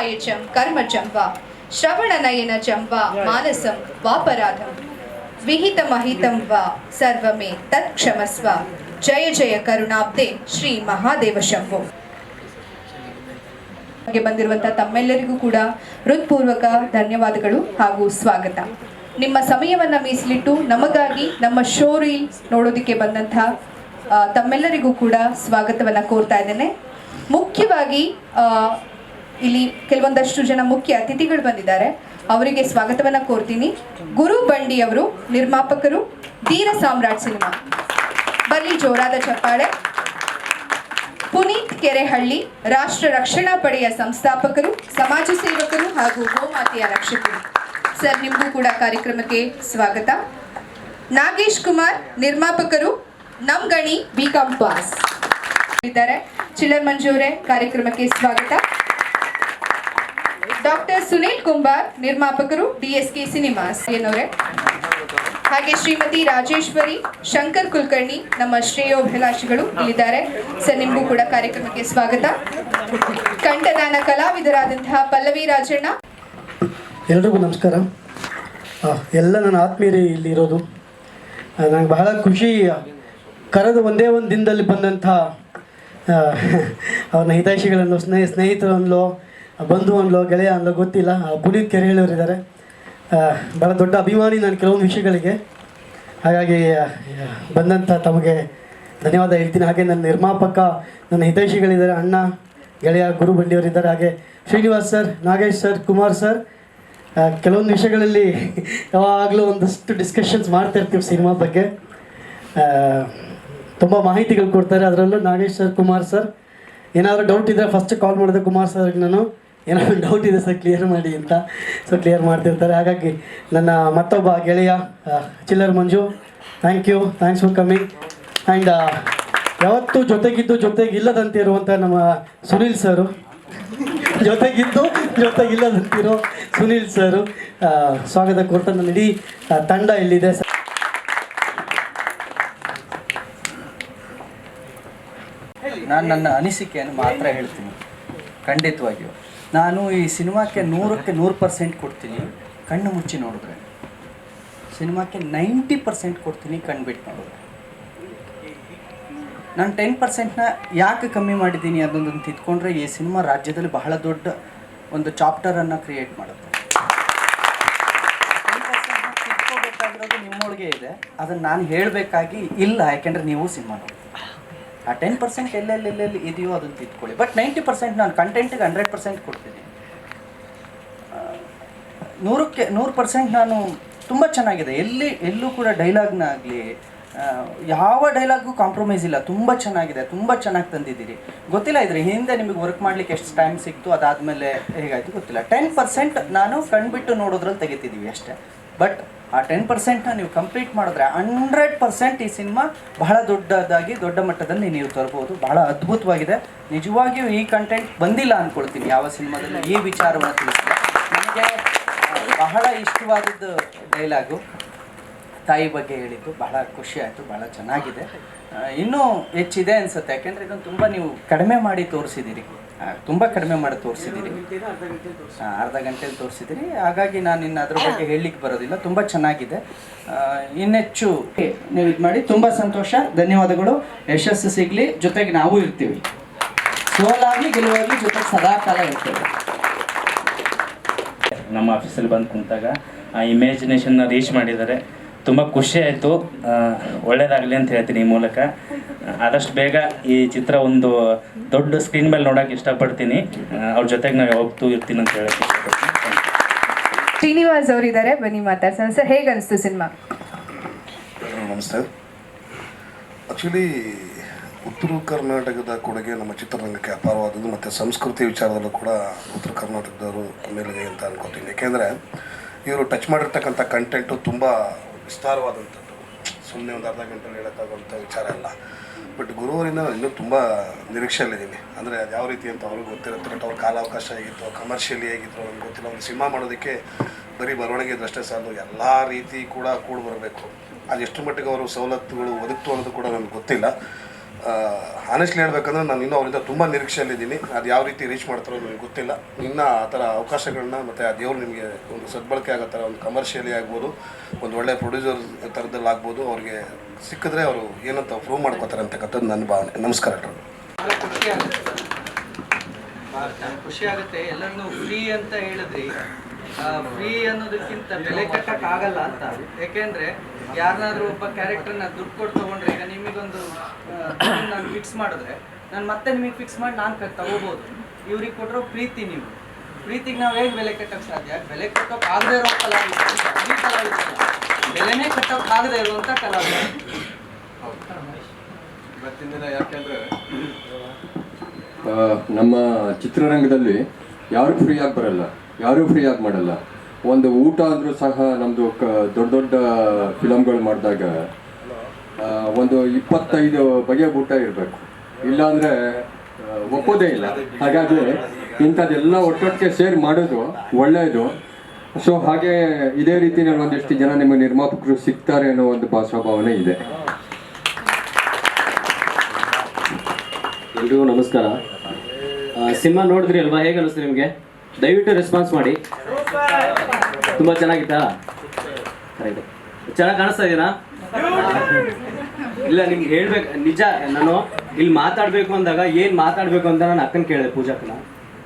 ಕಾಯಚಂ ಚಂಬ ಶ್ರವಣ ನಯನ ಚಂಬ ಮಾನಸಂ ವಾಪರಾಧಂ. ವಿಹಿತಮಹಿತಂ ವಾ ಸರ್ವಮೇ ತತ್ ಕ್ಷಮಸ್ವ ಜಯ ಜಯ ಕರುಣಾಬ್ದೆ ಶ್ರೀ ಮಹಾದೇವ ಶಂಭೋ. ಬಂದಿರುವಂತ ಬಂದಿರುವಂತಹ ತಮ್ಮೆಲ್ಲರಿಗೂ ಕೂಡ ಹೃತ್ಪೂರ್ವಕ ಧನ್ಯವಾದಗಳು ಹಾಗೂ ಸ್ವಾಗತ. ನಿಮ್ಮ ಸಮಯವನ್ನ ಮೀಸಲಿಟ್ಟು ನಮಗಾಗಿ ನಮ್ಮ ಶೋ ರೀಲ್ ನೋಡೋದಕ್ಕೆ ಬಂದಂತಹ ತಮ್ಮೆಲ್ಲರಿಗೂ ಕೂಡ ಸ್ವಾಗತವನ್ನ ಕೋರ್ತಾ ಇದ್ದೇನೆ. ಮುಖ್ಯವಾಗಿ ಇಲ್ಲಿ ಕೆಲವೊಂದಷ್ಟು ಜನ ಮುಖ್ಯ ಅತಿಥಿಗಳು ಬಂದಿದ್ದಾರೆ. ಅವರಿಗೆ ಸ್ವಾಗತವನ್ನ ಕೋರ್ತೀನಿ. ಗುರು ಬಂಡಿ ಅವರು, ನಿರ್ಮಾಪಕರು ಧೀರ ಸಾಮ್ರಾಟ್ ಸಿನಿಮಾ. ಬರ್ಲಿ ಜೋರಾದ ಚಪ್ಪಾಳೆ. ಪುನೀತ್ ಕೆರೆಹಳ್ಳಿ, ರಾಷ್ಟ್ರ ರಕ್ಷಣಾ ಪಡೆಯ ಸಂಸ್ಥಾಪಕರು, ಸಮಾಜ ಸೇವಕರು ಹಾಗೂ ಗೋಮಾತೆಯ ರಕ್ಷಕರು. ಸರ್, ನಿಮಗೂ ಕೂಡ ಕಾರ್ಯಕ್ರಮಕ್ಕೆ ಸ್ವಾಗತ. ನಾಗೇಶ್ ಕುಮಾರ್, ನಿರ್ಮಾಪಕರು ನಮ್ ಗಣಿ ಬಿ ಪಾಸ್. ಇದ್ದಾರೆ. ಚಿಲ್ಲರ್ ಮಂಜೂರೆ ಕಾರ್ಯಕ್ರಮಕ್ಕೆ ಸ್ವಾಗತ. ಡಾಕ್ಟರ್ ಸುನೀಲ್ ಕುಂಬಾರ್, ನಿರ್ಮಾಪಕರು ಡಿಎಸ್ಕೆ ಸಿನಿಮಾಸ್ ಏನವರೇ ಹಾಗೆ ಶ್ರೀಮತಿ ರಾಜೇಶ್ವರಿ, ಶಂಕರ್ ಕುಲಕರ್ಣಿ, ನಮ್ಮ ಶ್ರೇಯೋಭಿಲಾಷಿಗಳು ಇಲ್ಲಿದ್ದಾರೆ. ಸರ್, ನಿಮಗೂ ಕೂಡ ಕಾರ್ಯಕ್ರಮಕ್ಕೆ ಸ್ವಾಗತ. ಕಂಠದಾನ ಕಲಾವಿದರಾದಂತಹ ಪಲ್ಲವಿ ರಾಜಣ್ಣ. ಎಲ್ರಿಗೂ ನಮಸ್ಕಾರ. ಎಲ್ಲ ನನ್ನ ಆತ್ಮೀಯರೇ ಇಲ್ಲಿರೋದು ನನಗೆ ಬಹಳ ಖುಷಿ ಕರೆದು ಒಂದೇ ಒಂದು ದಿನದಲ್ಲಿ ಬಂದಂಥ ಅವನ ಹಿತೈಷಿಗಳನ್ನು ಸ್ನೇಹ ಸ್ನೇಹಿತರನ್ನೋ ಬಂಧು ಅನ್ಲೋ ಗೆಳೆಯ ಅನ್ಲೋ ಗೊತ್ತಿಲ್ಲ. ಆ, ಪುನೀತ್ ಕೆರೆಹಳ್ಳಿಯವರು ಇದ್ದಾರೆ ಭಾಳ ದೊಡ್ಡ ಅಭಿಮಾನಿ ನಾನು ಕೆಲವೊಂದು ವಿಷಯಗಳಿಗೆ. ಹಾಗಾಗಿ ಬಂದಂಥ ತಮಗೆ ಧನ್ಯವಾದ ಹೇಳ್ತೀನಿ. ಹಾಗೆ ನನ್ನ ನಿರ್ಮಾಪಕ ನನ್ನ ಹಿತೈಷಿಗಳಿದ್ದಾರೆ. ಅಣ್ಣ ಗೆಳೆಯ ಗುರು ಬಂಡಿಯವರಿದ್ದಾರೆ. ಹಾಗೆ Srinivas sir Nagesh sir Kumar sir. ಕೆಲವೊಂದು ವಿಷಯಗಳಲ್ಲಿ ಯಾವಾಗಲೂ ಒಂದಷ್ಟು ಡಿಸ್ಕಷನ್ಸ್ ಮಾಡ್ತಾಯಿರ್ತೀವಿ ಸಿನಿಮಾ ಬಗ್ಗೆ. ತುಂಬ ಮಾಹಿತಿಗಳು ಕೊಡ್ತಾರೆ. ಅದರಲ್ಲೂ ನಾಗೇಶ್ ಸರ್ ಕುಮಾರ್ ಸರ್. ಏನಾದರೂ ಡೌಟ್ ಇದ್ದರೆ ಫಸ್ಟ್ ಕಾಲ್ ಮಾಡಿದೆ ಕುಮಾರ್ ಸರ್ಗೆ ನಾನು ಏನಾದರೂ ಡೌಟ್ ಇದೆ ಸರ್ ಕ್ಲಿಯರ್ ಮಾಡಿ ಅಂತ. ಸೊ ಕ್ಲಿಯರ್ ಮಾಡ್ತಿರ್ತಾರೆ. ಹಾಗಾಗಿ ನನ್ನ ಮತ್ತೊಬ್ಬ ಗೆಳೆಯ Chillar Manju thank you thanks for coming and ಯಾವತ್ತೂ ಜೊತೆಗಿದ್ದು ಜೊತೆಗಿಲ್ಲದಂತೆ ಇರುವಂಥ ನಮ್ಮ ಸುನೀಲ್ ಸರು. ಜೊತೆಗಿದ್ದು ಜೊತೆಗಿಲ್ಲದಂತಿರೋ ಸುನೀಲ್ ಸರು. ಸ್ವಾಗತ ಕೊಡ್ತಾ ನನ್ನ ಇಡೀ ತಂಡ ಇಲ್ಲಿದೆ ಸರ್? ನಾನು ನನ್ನ ಅನಿಸಿಕೆಯನ್ನು ಮಾತ್ರ ಹೇಳ್ತೀನಿ. ಖಂಡಿತವಾಗಿಯೂ. ನಾನು ಈ ಸಿನಿಮಾಕ್ಕೆ ನೂರಕ್ಕೆ ನೂರು ಪರ್ಸೆಂಟ್ ಕೊಡ್ತೀನಿ, ಕಣ್ಣು ಮುಚ್ಚಿ ನೋಡಿದ್ರೆ. ಸಿನಿಮಾಕ್ಕೆ ನೈಂಟಿ ಪರ್ಸೆಂಟ್ ಕೊಡ್ತೀನಿ, ಕಣ್ಣು ಬಿಟ್ಟು ನೋಡಿದ್ರೆ. ನಾನು ಟೆನ್ ಪರ್ಸೆಂಟ್ನ ಯಾಕೆ ಕಮ್ಮಿ ಮಾಡಿದ್ದೀನಿ ಅದೊಂದನ್ನು ತಿದ್ಕೊಂಡ್ರೆ ಈ ಸಿನಿಮಾ ರಾಜ್ಯದಲ್ಲಿ ಬಹಳ ದೊಡ್ಡ ಒಂದು ಚಾಪ್ಟರನ್ನು ಕ್ರಿಯೇಟ್ ಮಾಡುತ್ತೆ. ನಿಮ್ಮೊಳಗೆ ಇದೆ. ಅದನ್ನು ನಾನು ಹೇಳಬೇಕಾಗಿ ಇಲ್ಲ, ಯಾಕೆಂದರೆ ನೀವು ಸಿನಿಮಾ ನೋಡಿ ಆ ಟೆನ್ ಪರ್ಸೆಂಟ್ ಎಲ್ಲೆಲ್ಲಿ ಎಲ್ಲೆಲ್ಲಿ ಇದೆಯೋ ಅದನ್ನು ತಿದ್ಕೊಳ್ಳಿ. ಬಟ್ ನೈಂಟಿ ಪರ್ಸೆಂಟ್ ನಾನು ಕಂಟೆಂಟಿಗೆ ಹಂಡ್ರೆಡ್ ಪರ್ಸೆಂಟ್ ಕೊಡ್ತೀನಿ. ನೂರಕ್ಕೆ, ನೂರು ಪರ್ಸೆಂಟ್ ನಾನು ತುಂಬ ಚೆನ್ನಾಗಿದೆ. ಎಲ್ಲಿ, ಎಲ್ಲೂ ಕೂಡ ಡೈಲಾಗ್ನ ಆಗಲಿ ಯಾವ ಡೈಲಾಗು ಕಾಂಪ್ರಮೈಸ್ ಇಲ್ಲ. ತುಂಬ ಚೆನ್ನಾಗಿದೆ. ತುಂಬ ಚೆನ್ನಾಗಿ ತಂದಿದ್ದೀರಿ. ಗೊತ್ತಿಲ್ಲ ಇದ್ರೆ ಹಿಂದೆ ನಿಮಗೆ ವರ್ಕ್ ಮಾಡ್ಲಿಕ್ಕೆ ಎಷ್ಟು ಟೈಮ್ ಸಿಕ್ತು, ಅದಾದಮೇಲೆ ಹೇಗಾಯಿತು ಗೊತ್ತಿಲ್ಲ. ಟೆನ್ ಪರ್ಸೆಂಟ್ ನಾನು ಕಣ್ಬಿಟ್ಟು ನೋಡೋದ್ರಲ್ಲಿ ತೆಗಿತಿದ್ದೀವಿ ಅಷ್ಟೇ. ಬಟ್ ಆ ಟೆನ್ ಪರ್ಸೆಂಟ್ನ ನೀವು ಕಂಪ್ಲೀಟ್ ಮಾಡಿದ್ರೆ ಹಂಡ್ರೆಡ್ ಪರ್ಸೆಂಟ್ ಈ ಸಿನಿಮಾ ಬಹಳ ದೊಡ್ಡದಾಗಿ, ದೊಡ್ಡ ಮಟ್ಟದಲ್ಲಿ ನೀವು ತರ್ಬೋದು. ಬಹಳ ಅದ್ಭುತವಾಗಿದೆ. ನಿಜವಾಗಿಯೂ ಈ ಕಂಟೆಂಟ್ ಬಂದಿಲ್ಲ ಅಂದ್ಕೊಳ್ತೀನಿ ಯಾವ ಸಿನಿಮಾದಲ್ಲಿ. ಈ ವಿಚಾರವನ್ನು ತಿಳಿಸ್ತೀನಿ. ನನಗೆ ಬಹಳ ಇಷ್ಟವಾದದ್ದು ಡೈಲಾಗು ತಾಯಿ ಬಗ್ಗೆ ಹೇಳಿದ್ದು. ಬಹಳ ಖುಷಿ ಆಯಿತು, ಬಹಳ ಚೆನ್ನಾಗಿದೆ. ಇನ್ನೂ ಹೆಚ್ಚಿದೆ ಅನಿಸುತ್ತೆ. ಯಾಕೆಂದರೆ ಇದನ್ನು ತುಂಬ ನೀವು ಕಡಿಮೆ ಮಾಡಿ ತೋರಿಸಿದ್ದೀರಿ. ತುಂಬ ಕಡಿಮೆ ಮಾಡಿ ತೋರಿಸಿದ್ದೀರಿ ಅರ್ಧ ಗಂಟೆಲಿ ತೋರಿಸಿದ್ದೀರಿ ಹಾಗಾಗಿ ನಾನು ಇನ್ನು ಅದ್ರ ಬಗ್ಗೆ ಹೇಳಲಿಕ್ಕೆ ಬರೋದಿಲ್ಲ. ತುಂಬ ಚೆನ್ನಾಗಿದೆ. ಇನ್ನೆಚ್ಚು ನೀವು ಇದು ಮಾಡಿ. ತುಂಬ ಸಂತೋಷ. ಧನ್ಯವಾದಗಳು. ಯಶಸ್ಸು ಸಿಗಲಿ. ಜೊತೆಗೆ ನಾವು ಇರ್ತೀವಿ. ಸೋಲಾಗಿ, ಗೆಲುವಾಗಿ ಜೊತೆಗೆ ಸದಾ ಕಾಲ ಇರ್ತೇವೆ. ನಮ್ಮ ಆಫೀಸಲ್ಲಿ ಬಂದು ಕುಂತಾಗ, ಆ ಇಮ್ಯಾಜಿನೇಷನ್ನ ರೀಚ್ ಮಾಡಿದ್ದಾರೆ. ತುಂಬ ಖುಷಿ ಆಯಿತು. ಒಳ್ಳೇದಾಗಲಿ ಅಂತ ಹೇಳ್ತೀನಿ ಈ ಮೂಲಕ. ಆದಷ್ಟು ಬೇಗ ಈ ಚಿತ್ರ ಒಂದು ದೊಡ್ಡ ಸ್ಕ್ರೀನ್ ಮೇಲೆ ನೋಡೋಕೆ ಇಷ್ಟಪಡ್ತೀನಿ. ಅವ್ರ ಜೊತೆಗೆ ನಾವು ಹೋಗ್ತೂ ಇರ್ತೀನಿ ಅಂತ ಹೇಳಕ್ಕೆ ಶ್ರೀನಿವಾಸ್ ಅವರಿದ್ದಾರೆ. ಬನ್ನಿ ಮಾತಾಡ್ಸೋಣ. ಸರ್ ಹೇಗೆ ಅನಿಸ್ತು ಸಿನಿಮಾ? ನಮಸ್ತೆ. ಆ್ಯಕ್ಚುಲಿ ಉತ್ತರ ಕರ್ನಾಟಕದ ಕೊಡುಗೆ ನಮ್ಮ ಚಿತ್ರರಂಗಕ್ಕೆ ಅಪಾರವಾದದ್ದು ಮತ್ತು ಸಂಸ್ಕೃತಿ ವಿಚಾರದಲ್ಲೂ ಕೂಡ ಉತ್ತರ ಕರ್ನಾಟಕದವರು ಮೇಲಿದೆ ಅಂತ ಅನ್ಕೋತೀನಿ. ಯಾಕೆಂದರೆ ಇವರು ಟಚ್ ಮಾಡಿರ್ತಕ್ಕಂಥ ಕಂಟೆಂಟು ತುಂಬ ವಿಸ್ತಾರವಾದಂಥದ್ದು. ಸುಮ್ಮನೆ ಒಂದು ಅರ್ಧ ಗಂಟೆ ಹೇಳೋಕ್ಕಾಗುವಂಥ ವಿಚಾರ ಅಲ್ಲ. ಬಟ್ ಗುರುವರಿಂದ ನಾನು ಇನ್ನೂ ತುಂಬ ನಿರೀಕ್ಷೆಯಲ್ಲಿದ್ದೀನಿ. ಅಂದರೆ ಅದು ಯಾವ ರೀತಿ ಅಂತ ಅವ್ರಿಗೆ ಗೊತ್ತಿರುತ್ತೆ, ಬಟ್ ಅವ್ರ ಕಾಲಾವಕಾಶ ಹೇಗಿತ್ತು ಕಮರ್ಷಿಯಲಿ ಹೇಗಿತ್ತು ನನಗೆ ಗೊತ್ತಿಲ್ಲ. ಒಂದು ಸಿನಿಮಾ ಮಾಡೋದಕ್ಕೆ ಬರೀ ಬರವಣಿಗೆ ಇದ್ದಷ್ಟೇ ಸಾಲದು ಎಲ್ಲ ರೀತಿ ಕೂಡ ಕೂಡ ಬರಬೇಕು. ಅದು ಎಷ್ಟು ಮಟ್ಟಿಗೆ ಅವರು ಸವಲತ್ತುಗಳು ಒದಗ್ತು ಅನ್ನೋದು ಕೂಡ ನನಗೆ ಗೊತ್ತಿಲ್ಲ. ಆನೆಸ್ಟ್ಲಿ ಹೇಳ್ಬೇಕಂದ್ರೆ ನಾನು ಇನ್ನೂ ಅವರಿಂದ ತುಂಬ ನಿರೀಕ್ಷೆಯಲ್ಲಿದ್ದೀನಿ. ಅದು ಯಾವ ರೀತಿ ರೀಚ್ ಮಾಡ್ತಾರೋ ನನಗೆ ಗೊತ್ತಿಲ್ಲ. ಇನ್ನೂ ಆ ಥರ ಅವಕಾಶಗಳನ್ನ ಮತ್ತು ಆ ದೇವ್ರು ನಿಮಗೆ ಒಂದು ಸದ್ಬಳಕೆ ಆಗೋ ಥರ, ಒಂದು ಕಮರ್ಷಿಯಲಿ ಆಗ್ಬೋದು, ಒಂದು ಒಳ್ಳೆ ಪ್ರೊಡ್ಯೂಸರ್ ಥರದಲ್ಲಿ ಆಗ್ಬೋದು ಅವ್ರಿಗೆ ಸಿಕ್ಕಿದ್ರೆ ಅವರು ಏನಂತ ಪ್ರೂವ್ ಮಾಡ್ಕೋತಾರೆ ಅಂತಕ್ಕಂಥದ್ದು ನನ್ನ ಭಾವನೆ. ನಮಸ್ಕಾರ ಡಾಕ್ಟರ್. ಖುಷಿ ಆಗುತ್ತೆ. ಎಲ್ಲರನ್ನೂ ಫ್ರೀ ಅಂತ ಹೇಳಿದ್ರಿ. ಫ್ರೀ ಅನ್ನೋದಕ್ಕಿಂತ ಬೆಲೆ ಕಟ್ಟಕ್ ಆಗಲ್ಲ ಅಂತ. ಯಾಕೆಂದ್ರೆ ಯಾರನ್ನಾದ್ರೂ ಒಬ್ಬ ಕ್ಯಾರೆಕ್ಟರ್ನ ದುಡ್ಡು ಕೊಟ್ಟು ತಗೊಂಡ್ರೆ ಈಗ ನಿಮಗೊಂದು ನಾನು ಫಿಕ್ಸ್ ಮಾಡಿದ್ರೆ ನಾನು ಮತ್ತೆ ನಿಮಗೆ ಫಿಕ್ಸ್ ಮಾಡಿ ನಾನು ತಗೋಬೋದು. ಇವ್ರಿಗೆ ಕೊಟ್ಟರೋ ಪ್ರೀತಿ ನೀವು. ಪ್ರೀತಿಗೆ ನಾವು ಹೇಗೆ ಬೆಲೆ ಕಟ್ಟಕ್ಕೆ ಸಾಧ್ಯ? ಬೆಲೆ ಕಟ್ಟೋಕೆ ಆಗದೆ ಇರೋ ಕಲಾವಿದ ಬೆಲೆನೇ ಕಟ್ಟೋಕೆ ಆಗದೆ ಇರುವಂಥ ಕಲಾವಿದ ನಮ್ಮ ಚಿತ್ರರಂಗದಲ್ಲಿ ಯಾರು ಫ್ರೀಯಾಗಿ ಬರಲ್ಲ ಯಾರೂ ಫ್ರೀಯಾಗಿ ಮಾಡಲ್ಲ. ಒಂದು ಊಟ ಆದರೂ ಸಹ ನಮ್ಮದು ಕ ದೊಡ್ಡ ದೊಡ್ಡ ಫಿಲಮ್ಗಳು ಮಾಡಿದಾಗ ಒಂದು ಇಪ್ಪತ್ತೈದು ಬಗೆಯ ಊಟ ಇರಬೇಕು. ಇಲ್ಲಾಂದರೆ ಒಪ್ಪೋದೇ ಇಲ್ಲ. ಹಾಗಾಗಿ ಇಂಥದ್ದೆಲ್ಲ ಒಟ್ಟೊಟ್ಟಿಗೆ ಸೇರಿ ಮಾಡೋದು ಒಳ್ಳೆಯದು. ಸೊ ಹಾಗೆ ಇದೇ ರೀತಿಯಲ್ಲಿ ಒಂದಿಷ್ಟು ಜನ ನಿಮ್ಮ ನಿರ್ಮಾಪಕರು ಸಿಗ್ತಾರೆ ಅನ್ನೋ ಒಂದು ಭಾಷಾಭಾವನೆ ಇದೆ. ಎಲ್ರಿಗೂ ನಮಸ್ಕಾರ. ಸಿನಿಮಾ ನೋಡಿದ್ರಿ ಅಲ್ವಾ? ಹೇಗೆ ಅನಿಸ್ತು ನಿಮಗೆ? ದಯವಿಟ್ಟು ರೆಸ್ಪಾನ್ಸ್ ಮಾಡಿ. ತುಂಬ ಚೆನ್ನಾಗಿತ್ತಾ? ಚೆನ್ನಾಗಿ ಕಾಣಿಸ್ತಾ ಇದೀನಾ? ಇಲ್ಲ, ನಿಮ್ಗೆ ಹೇಳ್ಬೇಕು. ನಿಜ, ನಾನು ಇಲ್ಲಿ ಮಾತಾಡಬೇಕು ಅಂದಾಗ ಏನು ಮಾತಾಡಬೇಕು ಅಂತ ನಾನು ಅಕ್ಕನ ಕೇಳಿದೆ ಪೂಜಾಕ್ಕನ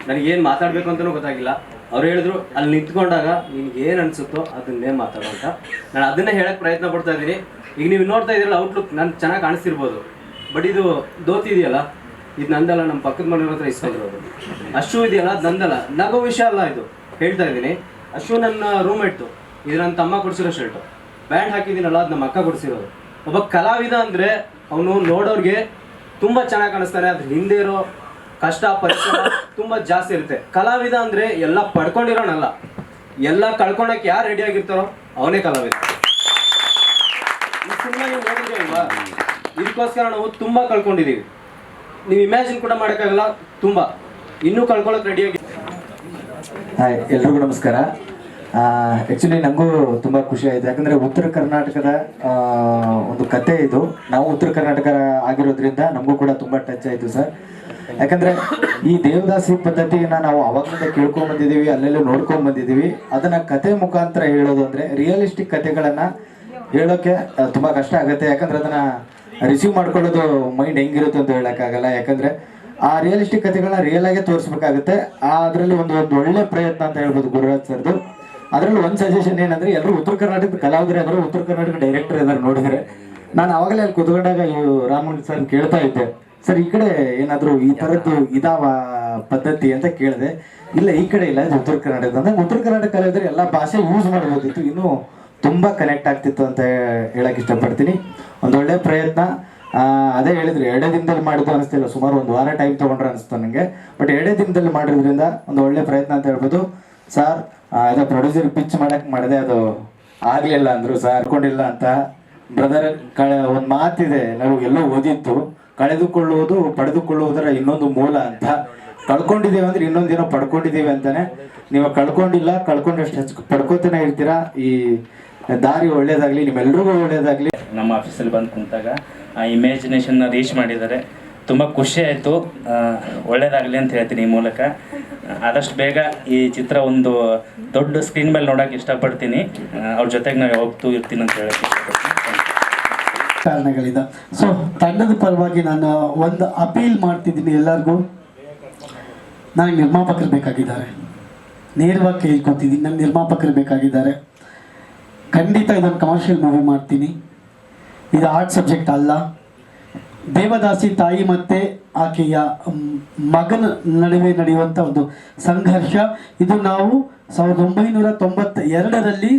ನನಗೆ ಏನು ಮಾತಾಡಬೇಕು ಅಂತಲೂ ಗೊತ್ತಾಗಿಲ್ಲ. ಅವ್ರು ಹೇಳಿದ್ರು, ಅಲ್ಲಿ ನಿಂತ್ಕೊಂಡಾಗ ನಿನ್ಗೆ ಏನು ಅನ್ಸುತ್ತೋ ಅದನ್ನೇ ಮಾತಾಡೋ ಅಂತ. ನಾನು ಅದನ್ನೇ ಹೇಳಕ್ಕೆ ಪ್ರಯತ್ನ ಪಡ್ತಾ ಇದ್ದೀನಿ. ಈಗ ನೀವು ನೋಡ್ತಾ ಇದ್ದೀರಲ್ಲ ಔಟ್ಲುಕ್ ನಾನು ಚೆನ್ನಾಗಿ ಕಾಣಿಸ್ತಿರ್ಬೋದು. ಬಟ್ ಇದು ಧೋತಿ ಇದೆಯಲ್ಲ, ಇದು ನಂದಲ್ಲ ನಮ್ಮ ಪಕ್ಕದ ಮನೆಯವ್ರ ಹತ್ರ ಇಸ್ಕೊಂಡಿರೋದು. ಅಶು ಇದೆಯಲ್ಲ, ಅದು ನಂದಲ್ಲ. ನಗೋ ವಿಷಯ ಅಲ್ಲ ಇದು. ಹೇಳ್ತಾ ಇದ್ದೀನಿ. ಅಶು ನನ್ನ ರೂಮ್ಮೇಟ್ದು ಇದು ನನ್ನ ತಮ್ಮ ಕೊಡಿಸಿರೋ ಶರ್ಟು ಬ್ಯಾಂಡ್ ಹಾಕಿದ್ದೀನಲ್ಲ ಅದು ನಮ್ಮ ಅಕ್ಕ ಕೊಡಿಸಿರೋದು. ಒಬ್ಬ ಕಲಾವಿದ ಅಂದರೆ ಅವನು ನೋಡೋರಿಗೆ ತುಂಬ ಚೆನ್ನಾಗಿ ಕಾಣಿಸ್ತಾನೆ ಅದ್ರ ಹಿಂದೆ ಇರೋ ಕಷ್ಟ ಪರಿಶ್ರಮ ತುಂಬಾ ಜಾಸ್ತಿ ಇರುತ್ತೆ. ಕಲಾವಿದ ಅಂದ್ರೆ ಎಲ್ಲ ಪಡ್ಕೊಂಡಿರೋನಲ್ಲ, ಎಲ್ಲ ಕಳ್ಕೊಳಕ್ ಯಾರು ರೆಡಿ ಆಗಿರ್ತಾರೋ ಅವನೇ ಕಲಾವಿದ. ಇದಕ್ಕೋಸ್ಕರ ನಾವು ತುಂಬಾ ಕಳ್ಕೊಂಡಿದೀವಿ. ನೀವು ಇಮ್ಯಾಜಿನ್ ಕೂಡ ಮಾಡೋಕ್ಕಾಗಲ್ಲ, ತುಂಬಾ. ಇನ್ನೂ ಕಳ್ಕೊಳಕ್ ರೆಡಿ ಹಾಯ್ ಎಲ್ರಿಗೂ ನಮಸ್ಕಾರ. ಆ್ಯಕ್ಚುಲಿ ನನಗೂ ತುಂಬ ಖುಷಿ ಆಯಿತು. ಯಾಕಂದರೆ ಉತ್ತರ ಕರ್ನಾಟಕದ ಒಂದು ಕತೆ ಇದು. ನಾವು ಉತ್ತರ ಕರ್ನಾಟಕ ಆಗಿರೋದ್ರಿಂದ ನಮಗೂ ಕೂಡ ತುಂಬ ಟಚ್ ಆಯಿತು ಸರ್. ಯಾಕಂದರೆ ಈ ದೇವದಾಸಿ ಪದ್ಧತಿಯನ್ನ ನಾವು ಅವಾಗಲಿಂದ ಕೇಳ್ಕೊಂಡ್ ಬಂದಿದೀವಿ, ಅಲ್ಲೆಲ್ಲ ನೋಡ್ಕೊಂಡ್ ಬಂದಿದೀವಿ. ಅದನ್ನ ಕತೆ ಮುಖಾಂತರ ಹೇಳೋದು ಅಂದ್ರೆ ರಿಯಲಿಸ್ಟಿಕ್ ಕತೆಗಳನ್ನ ಹೇಳೋಕೆ ತುಂಬಾ ಕಷ್ಟ ಆಗುತ್ತೆ. ಯಾಕಂದ್ರೆ ಅದನ್ನ ರಿಸೀವ್ ಮಾಡ್ಕೊಳ್ಳೋದು ಮೈಂಡ್ ಹೆಂಗಿರುತ್ತೆ ಅಂತ ಹೇಳೋಕ್ಕಾಗಲ್ಲ. ಯಾಕಂದ್ರೆ ಆ ರಿಯಲಿಸ್ಟಿಕ್ ಕಥೆಗಳನ್ನ ರಿಯಲ್ ಆಗಿ ತೋರಿಸ್ಬೇಕಾಗುತ್ತೆ. ಅದರಲ್ಲಿ ಒಂದು ಒಂದು ಒಳ್ಳೆ ಪ್ರಯತ್ನ ಅಂತ ಹೇಳ್ಬೋದು ಗುರುರಾಜ್ ಸರ್ದು. ಅದರಲ್ಲಿ ಒಂದು ಸಜೆಷನ್ ಏನಂದ್ರೆ ಎಲ್ಲರೂ ಉತ್ತರ ಕರ್ನಾಟಕದ ಕಲಾವಿದರು ಅಂದ್ರೆ ಉತ್ತರ ಕರ್ನಾಟಕ ಡೈರೆಕ್ಟರ್ ಏನಾದ್ರು ನೋಡಿದ್ರೆ. ನಾನು ಅವಾಗಲೇ ಅಲ್ಲಿ ಕುತ್ಕೊಂಡಾಗ ರಾಮನ್ ಸರ್ ಕೇಳ್ತಾ ಇದ್ದೆ. ಸರ್ ಈ ಕಡೆ ಏನಾದರೂ ಈ ತರದ್ದು ಇದಾವ ಪದ್ಧತಿ ಅಂತ ಕೇಳಿದೆ. ಇಲ್ಲ ಈ ಕಡೆ ಇಲ್ಲ ಉತ್ತರ ಕರ್ನಾಟಕದ. ಅಂದ್ರೆ ಉತ್ತರ ಕರ್ನಾಟಕ ಕಲಾವಿದರು ಎಲ್ಲ ಭಾಷೆ ಯೂಸ್ ಮಾಡ್ಬೋದಿತ್ತು. ಇನ್ನು ತುಂಬಾ ಕನೆಕ್ಟ್ ಆಗ್ತಿತ್ತು ಅಂತ ಹೇಳಕ್ ಇಷ್ಟಪಡ್ತೀನಿ. ಒಂದೊಳ್ಳೆ ಪ್ರಯತ್ನ. ಅದೇ ಹೇಳಿದ್ರು ಎರಡೇ ದಿನದಲ್ಲಿ ಮಾಡಿದ್ದು ಅನಿಸ್ತಿಲ್ಲ. ಸುಮಾರು ಒಂದು ವಾರ ಟೈಮ್ ತೊಗೊಂಡ್ರೆ ಅನಿಸ್ತು ನನಗೆ ಬಟ್ ಎರಡೇ ದಿನದಲ್ಲಿ ಮಾಡಿರೋದ್ರಿಂದ ಒಂದು ಒಳ್ಳೆ ಪ್ರಯತ್ನ ಅಂತ ಹೇಳ್ಬೋದು. ಸರ್ ಅದೇ ಪ್ರೊಡ್ಯೂಸರ್ ಪಿಚ್ ಮಾಡಕ್ ಮಾಡಿದೆ ಅದು ಆಗ್ಲಿಲ್ಲ ಅಂದ್ರು. ಸರ್ ಅನ್ಕೊಂಡಿಲ್ಲ ಅಂತ. ಬ್ರದರ್ ಕಳೆ ಒಂದು ಮಾತಿದೆ. ನಾವು ಎಲ್ಲೋ ಓದಿತ್ತು ಕಳೆದುಕೊಳ್ಳುವುದು, ಪಡೆದುಕೊಳ್ಳುವುದರ ಇನ್ನೊಂದು ಮೂಲ ಅಂತ ಕಳ್ಕೊಂಡಿದ್ದೇವೆ ಅಂದ್ರೆ ಇನ್ನೊಂದೇನೋ ಪಡ್ಕೊಂಡಿದ್ದೇವೆ ಅಂತಾನೆ. ನೀವು ಕಳ್ಕೊಂಡಿಲ್ಲ, ಕಳ್ಕೊಂಡಷ್ಟು ಹೆಚ್ಚು ಪಡ್ಕೋತಾನೆ ಇರ್ತೀರಾ? ಈ ದಾರಿ ಒಳ್ಳೇದಾಗ್ಲಿ, ನಿಮ್ಮೆಲ್ರಿಗೂ ಒಳ್ಳೇದಾಗ್ಲಿ. ನಮ್ಮ ಆಫೀಸಲ್ಲಿ ಬಂದು ಕುಂತಾಗ ಆ ಇಮ್ಯಾಜಿನೇಷನ್ನ ರೀಚ್ ಮಾಡಿದ್ದಾರೆ. ತುಂಬ ಖುಷಿ ಆಯಿತು. ಒಳ್ಳೇದಾಗಲಿ ಅಂತ ಹೇಳ್ತೀನಿ ಈ ಮೂಲಕ. ಆದಷ್ಟು ಬೇಗ ಈ ಚಿತ್ರ ಒಂದು ದೊಡ್ಡ ಸ್ಕ್ರೀನ್ ಮೇಲೆ ನೋಡೋಕೆ ಇಷ್ಟಪಡ್ತೀನಿ. ಅವ್ರ ಜೊತೆಗೆ ನಾವು ಯಾವತ್ತೂ ಇರ್ತೀನಿ ಅಂತ ಹೇಳಕ್ಕೆ ಇಷ್ಟಪಡ್ತೀನಿ. ಕಾರಣಗಳಿದ. ಸೊ ತಂಡದ ಪರವಾಗಿ ನಾನು ಒಂದು ಅಪೀಲ್ ಮಾಡ್ತಿದ್ದೀನಿ ಎಲ್ಲರಿಗೂ. ನನಗೆ ನಿರ್ಮಾಪಕರು ಬೇಕಾಗಿದ್ದಾರೆ. ನೇರವಾಗಿ ಕೇಳ್ಕೊತಿದ್ದೀನಿ ನನಗೆ ನಿರ್ಮಾಪಕರು ಬೇಕಾಗಿದ್ದಾರೆ. ಖಂಡಿತ ಇದೊಂದು ಕಮರ್ಷಿಯಲ್ ಮೂವಿ ಮಾಡ್ತೀನಿ. ಇದು ಆರ್ಟ್ ಸಬ್ಜೆಕ್ಟ್ ಅಲ್ಲ. ದೇವದಾಸಿ ತಾಯಿ ಮತ್ತು ಆಕೆಯ ಮಗನ ನಡುವೆ ನಡೆಯುವಂಥ ಒಂದು ಸಂಘರ್ಷ. ಇದು ನಾವು ಸಾವಿರದ ಒಂಬೈನೂರ ತೊಂಬತ್ತ ಎರಡರಲ್ಲಿ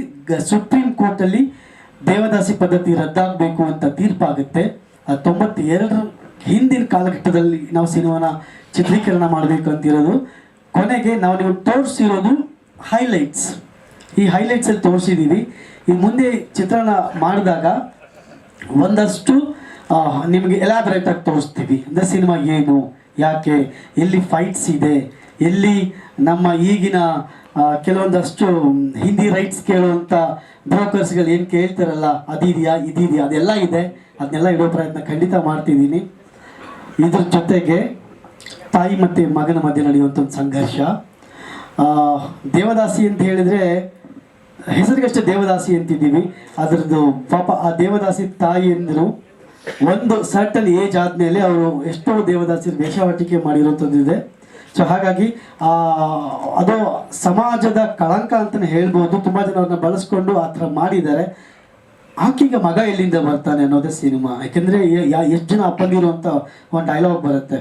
ಸುಪ್ರೀಂ ಕೋರ್ಟಲ್ಲಿ ದೇವದಾಸಿ ಪದ್ಧತಿ ರದ್ದಾಗಬೇಕು ಅಂತ ತೀರ್ಪಾಗುತ್ತೆ. ತೊಂಬತ್ತ ಎರಡರ ಹಿಂದಿನ ಕಾಲಘಟ್ಟದಲ್ಲಿ ನಾವು ಸಿನಿಮಾನ ಚಿತ್ರೀಕರಣ ಮಾಡಬೇಕು ಅಂತಿರೋದು. ಕೊನೆಗೆ ನಾವು ನೀವು ತೋರಿಸಿರೋದು ಹೈಲೈಟ್ಸ್ ಈ ಹೈಲೈಟ್ಸಲ್ಲಿ ತೋರಿಸಿದ್ದೀವಿ ಈ ಮುಂದೆ ಚಿತ್ರಣ ಮಾಡಿದಾಗ ಒಂದಷ್ಟು ನಿಮಗೆ ಎಲಾಬ್ರೇಟಾಗಿ ತೋರಿಸ್ತೀವಿ. ಅಂದರೆ ಸಿನಿಮಾ ಏನು, ಯಾಕೆ, ಎಲ್ಲಿ ಫೈಟ್ಸ್ ಇದೆ ಎಲ್ಲಿ ನಮ್ಮ ಈಗಿನ ಕೆಲವೊಂದಷ್ಟು ಹಿಂದಿ ರೈಟ್ಸ್ ಕೇಳುವಂಥ ಬ್ರೋಕರ್ಸ್ಗಳು ಏನು ಕೇಳ್ತಾರಲ್ಲ, ಅದಿದೆಯಾ, ಇದಿದೆಯಾ, ಅದೆಲ್ಲ ಇದೆ. ಅದನ್ನೆಲ್ಲ ಇಡೋ ಪ್ರಯತ್ನ ಖಂಡಿತ ಮಾಡ್ತಿದ್ದೀನಿ. ಇದ್ರ ಜೊತೆಗೆ ತಾಯಿ ಮತ್ತು ಮಗನ ಮಧ್ಯೆ ನಡೆಯುವಂಥ ಒಂದು ಸಂಘರ್ಷ. ದೇವದಾಸಿ ಅಂತ ಹೇಳಿದರೆ, ಹೆಸರಿಗಷ್ಟೇ ದೇವದಾಸಿ ಅಂತಿದ್ದೀವಿ. ಅದರದ್ದು ಪಾಪ ಆ ದೇವದಾಸಿ ತಾಯಿ ಎಂದರು ಒಂದು ಸರ್ಟನ್ ಏಜ್ ಆದಮೇಲೆ ಅವರು ಎಷ್ಟೋ ದೇವದಾಸಿ ವೇಷವಾಟಿಕೆ ಮಾಡಿರೋಂಥದ್ದು ಇದೆ ಸೊ ಹಾಗಾಗಿ ಅದು ಸಮಾಜದ ಕಳಂಕ ಅಂತಲೇ ಹೇಳ್ಬೋದು. ತುಂಬ ಜನ ಅವ್ರನ್ನ ಬಳಸ್ಕೊಂಡು ಆ ಥರ ಮಾಡಿದ್ದಾರೆ. ಆಕೆಗೆ ಮಗ ಎಲ್ಲಿಂದ ಬರ್ತಾನೆ ಅನ್ನೋದೇ ಸಿನಿಮಾ. ಯಾಕೆಂದರೆ ಎಷ್ಟು ಜನ ಅಪ್ಪಂದಿರುವಂಥ ಒಂದು ಡೈಲಾಗ್ ಬರುತ್ತೆ.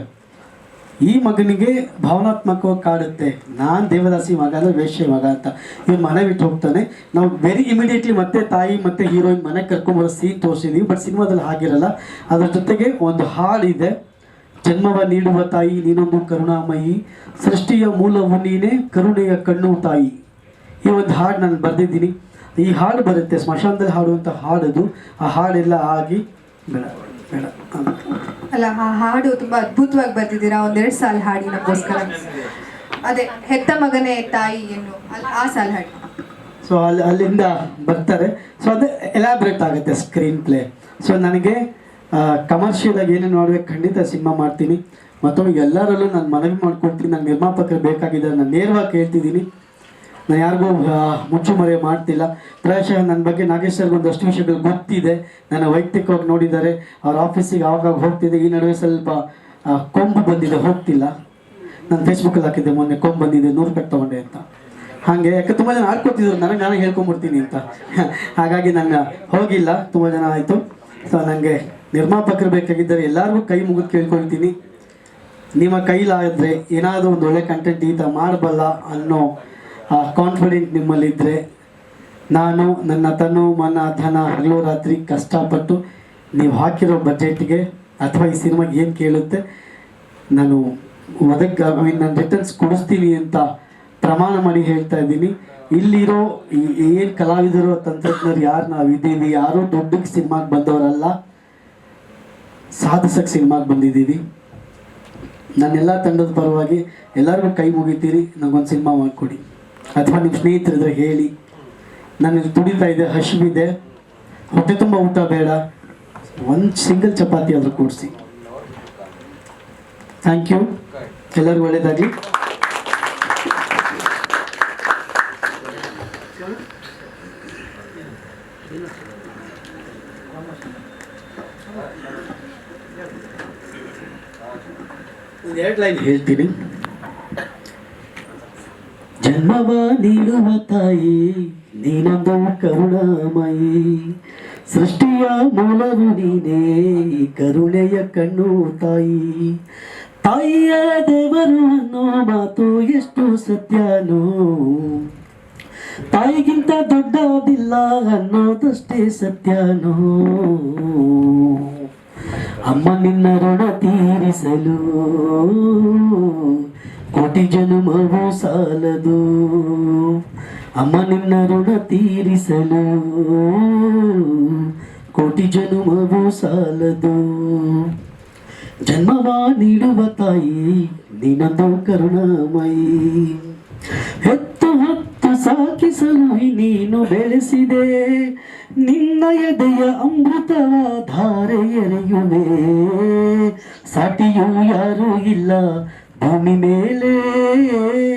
ಈ ಮಗನಿಗೆ ಭಾವನಾತ್ಮಕವಾಗಿ ಕಾಡುತ್ತೆ. ನಾನು ದೇವದಾಸಿ ಮಗ ಅಂದರೆ ವೇಶ್ಯ ಮಗ ಅಂತ. ಇವ್ನು ಮನೆ ಬಿಟ್ಟು ಹೋಗ್ತಾನೆ. ನಾವು ವೆರಿ ಇಮಿಡಿಯೇಟ್ಲಿ ಮತ್ತೆ ತಾಯಿ ಮತ್ತೆ ಹೀರೋಯಿನ್ ಮನೆ ಕರ್ಕೊಂಡ್ಬರೋ ಸೀನ್ ತೋರಿಸಿದೀವಿ ಬಟ್ ಸಿನಿಮಾದಲ್ಲಿ ಹಾಗಿರಲ್ಲ. ಅದ್ರ ಜೊತೆಗೆ ಒಂದು ಹಾಡಿದೆ. ಜನ್ಮವ ನೀಡುವ ತಾಯಿ ನೀನೊಂದು ಕರುಣಾಮಯಿ. ಸೃಷ್ಟಿಯ ಮೂಲವು ನೀನೇ ಕರುಣೆಯ ಕಣ್ಣು ತಾಯಿ. ಈ ಒಂದು ಹಾಡು ನಾನು ಬರೆದಿದ್ದೀನಿ. ಈ ಹಾಡು ಬರುತ್ತೆ ಸ್ಮಶಾನದಲ್ಲಿ ಹಾಡುವಂಥ ಹಾಡದು. ಆ ಹಾಡೆಲ್ಲ ಆಗಿ ಬೇಡ ಬೇಡ. ಅಲ್ಲ ಆ ಹಾಡು ತುಂಬಾ ಅದ್ಭುತವಾಗಿ ಬರ್ತಿದ್ದೀರಾ ಒಂದೆರಡು ಸಾಲ ಹಾಡಿ ನಮಗೋಸ್ಕರ. ಅದೇ ಹೆತ್ತ ಮಗನೇ ತಾಯಿ ಎನ್ನು. ಆ ಸಾಲ ಹಾಡಿ. ಸೊ ಅಲ್ಲಿ ಅಲ್ಲಿಂದ ಬರ್ತಾರೆ. ಸೊ ಅದು ಎಲಾಬ್ರೇಟ್ ಆಗುತ್ತೆ ಸ್ಕ್ರೀನ್ ಪ್ಲೇ ಸೊ ನನಗೆ ಕಮರ್ಷಿಯಲ್ ಆಗಿ ಏನೇನು ಮಾಡ್ಬೇಕು ಖಂಡಿತ ಸಿನಿಮಾ ಮಾಡ್ತೀನಿ. ಮತ್ತೊಮ್ಮೆ ಎಲ್ಲರಲ್ಲೂ ನಾನು ಮನವಿ ಮಾಡ್ಕೊಳ್ತೀನಿ ನನ್ನ ನಿರ್ಮಾಪಕರು ಬೇಕಾಗಿದ್ದಾರೆ, ನಾನು ನೇರವಾಗಿ ಕೇಳ್ತಿದ್ದೀನಿ ನಾನು ಯಾರಿಗೂ ಮುಚ್ಚು ಮುಚ್ಚುಮರೆ ಮಾಡ್ತಿಲ್ಲ. ಪ್ರಾಯಶಃ ನನ್ನ ಬಗ್ಗೆ ನಾಗೇಶ್ ಸರ್ಗೆ ಒಂದಷ್ಟು ವಿಷಯಗಳು ಗೊತ್ತಿದೆ. ನನ್ನ ವೈಯಕ್ತಿಕವಾಗಿ ನೋಡಿದ್ದಾರೆ. ಅವ್ರ ಆಫೀಸಿಗೆ ಆವಾಗ ಹೋಗ್ತಿದ್ದೆ. ಈ ನಡುವೆ ಸ್ವಲ್ಪ ಕೊಂಬು ಬಂದಿದೆ, ಹೋಗ್ತಿಲ್ಲ. ನಾನು ಫೇಸ್ಬುಕ್ಕಲ್ಲಿ ಹಾಕಿದ್ದೆ, ಮೊನ್ನೆ ಕೊಂಬು ಬಂದಿದೆ, ನೂರು ರೂಪಾಯಿ ತೊಗೊಂಡೆ ಅಂತ. ಹಾಗೆ, ಯಾಕೆ ತುಂಬ ಜನ ಆಡ್ಕೊತಿದ್ರು, ನನಗೆ ನಾನು ಹೇಳ್ಕೊಂಬಿಡ್ತೀನಿ ಅಂತ. ಹಾಗಾಗಿ ನಾನು ಹೋಗಿಲ್ಲ. ತುಂಬ ಜನ ಆಯಿತು. ಸೊ ನನಗೆ ನಿರ್ಮಾಪಕರು ಬೇಕಾಗಿದ್ದರೆ ಎಲ್ಲರಿಗೂ ಕೈ ಮುಗಿದು ಕೇಳ್ಕೊಳ್ತೀನಿ. ನಿಮ್ಮ ಕೈಲಾದರೆ ಏನಾದರೂ ಒಂದು ಒಳ್ಳೆ ಕಂಟೆಂಟ್ ಈತ ಮಾಡಬಲ್ಲ ಅನ್ನೋ ಕಾನ್ಫಿಡೆಂಟ್ ನಿಮ್ಮಲ್ಲಿದ್ದರೆ ನಾನು ನನ್ನ ತನು, ಮನ, ಧನ ಹಗಲು ರಾತ್ರಿ ಕಷ್ಟಪಟ್ಟು ನೀವು ಹಾಕಿರೋ ಬಜೆಟ್ಗೆ ಅಥವಾ ಈ ಸಿನಿಮಾಗೆ ಏನು ಕೇಳುತ್ತೆ, ನಾನು ಒದಗ ಐ ಮೀನ್ ನಾನು ರಿಟರ್ನ್ಸ್ ಕೊಡಿಸ್ತೀನಿ ಅಂತ ಪ್ರಮಾಣ ಮಾಡಿ ಹೇಳ್ತಾ ಇದ್ದೀನಿ. ಇಲ್ಲಿರೋ ಏನು ಕಲಾವಿದರು, ತಂತ್ರಜ್ಞರು ಯಾರು ನಾವು ಇದ್ದೀವಿ ಯಾರೂ ದೊಡ್ಡಕ್ಕೆ ಸಿನಿಮಾಗೆ ಬಂದವರಲ್ಲ ಸಾಧಿಸಕ್ಕೆ ಸಿನಿಮಾಗೆ ಬಂದಿದ್ದೀವಿ. ನನ್ನೆಲ್ಲ ತಂಡದ ಪರವಾಗಿ ಎಲ್ಲರಿಗೂ ಕೈ ಮುಗಿತೀರಿ ನನಗೊಂದು ಸಿನಿಮಾ ಮಾಡಿಕೊಡಿ. ಅಥವಾ ನಿಮ್ಮ ಸ್ನೇಹಿತರಿದ್ರೆ ಹೇಳಿ. ನನಗೆ ದುಡಿತಾ ಇದೆ. ಹಸಿವಿದೆ ಹೊಟ್ಟೆ ತುಂಬ ಊಟ ಬೇಡ. ಒಂದು ಸಿಂಗಲ್ ಚಪಾತಿ ಆದರೂ ಕೂಡಿಸಿ. Thank you. ಎಲ್ಲರಿಗೂ ಒಳ್ಳೆಯದಾಗಲಿ ಎರಡು ಲೈನ್ ಹೇಳ್ತೀನಿ. ಜನ್ಮವ ನೀಡುವ ತಾಯಿ, ನೀನೊಂದು ಕರುಣಾಮಯಿ. ಸೃಷ್ಟಿಯ ಮೂಲವು ನೀನೇ, ಕರುಣೆಯ ಕಣ್ಣು ತಾಯಿ. ತಾಯಿಯ ದೇವರು ಅನ್ನೋ ಮಾತು ಎಷ್ಟು ಸತ್ಯನೋ. ತಾಯಿಗಿಂತ ದೊಡ್ಡದಿಲ್ಲ ಅನ್ನೋದಷ್ಟೇ ಸತ್ಯನೋ. ಅಮ್ಮ ನಿನ್ನ ಋಣ ತೀರಿಸಲು ಕೋಟಿ ಜನುಮವು ಸಾಲದು ಅಮ್ಮ ನಿನ್ನ ಋಣ ತೀರಿಸಲು ಕೋಟಿ ಜನುಮವು ಸಾಲದು ಜನ್ಮವ ನೀಡುವ ತಾಯಿ ನೀನೊಂದು ಕರುಣಾಮಯಿ ಹೆತ್ತು ಹೊತ್ತು ಸಾಕಿಸಲು ನೀನು ಬೆಳೆಸಿದೆ. ನಿನ್ನ ಎದೆಯ ಅಮೃತವ ಧಾರೆ ಎರೆಯುವೆ. ಸಾಟಿಯೂ ಯಾರೂ ಇಲ್ಲ, ಭೂಮಿ ಮೇಲೆ.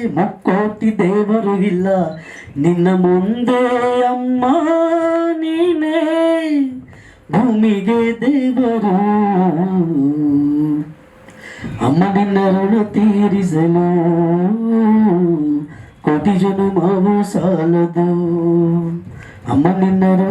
ಮುಕ್ಕೋಟಿ ದೇವರು ಇಲ್ಲ, ನಿನ್ನ ಮುಂದೆ ಅಮ್ಮ ನೀನೇ. ಭೂಮಿಗೆ ದೇವರು. ಅಮ್ಮ ನಿನ್ನ ಋಣ ತೀರಿಸಲು ಕೋಟಿ ಜನುಮವು ಸಾಲದು ಅಮ್ಮ ನಿನ್ನ ಋಣ